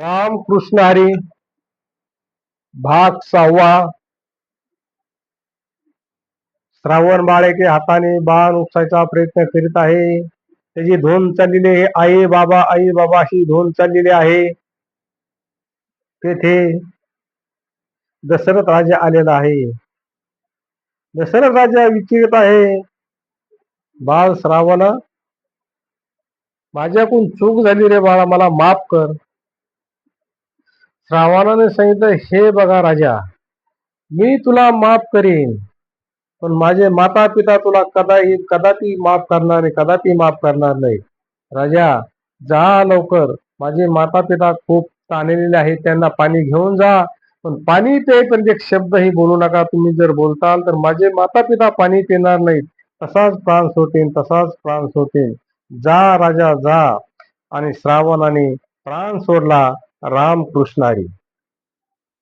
राम कृष्ण हरी भाग सहावा. श्रावण बाळेके हाताने बाण उपसायचा प्रयत्न करीत आहे. त्याची धोन चाललेली आहे. आई बाबा आई बाबा अशी धोन चाललेली आहे. तेथे दशरथ राजा आलेला आहे. दशरथ राजा विचारत आहे. बाळ श्रावण माझ्याकडून चूक झाली रे बाळा मला माफ कर. श्रावणाने सांगितलं हे बघा राजा मी तुला माफ करीन पण माझे माता पिता तुला कदाही कदापि माफ करणार नाही कदापि माफ करणार नाही. राजा जा लवकर. माझे माता पिता खूप ताणलेले आहेत त्यांना पाणी घेऊन जा पण पाणी पे पण एक शब्दही बोलू नका. तुम्ही जर बोलताल तर माझे माता पिता पाणी पिणार नाहीत. तसाच प्राण सोडतील तसाच प्राण सोडतील जा राजा जा. आणि श्रावणाने प्राण सोडला. રામકૃષ્ણારી.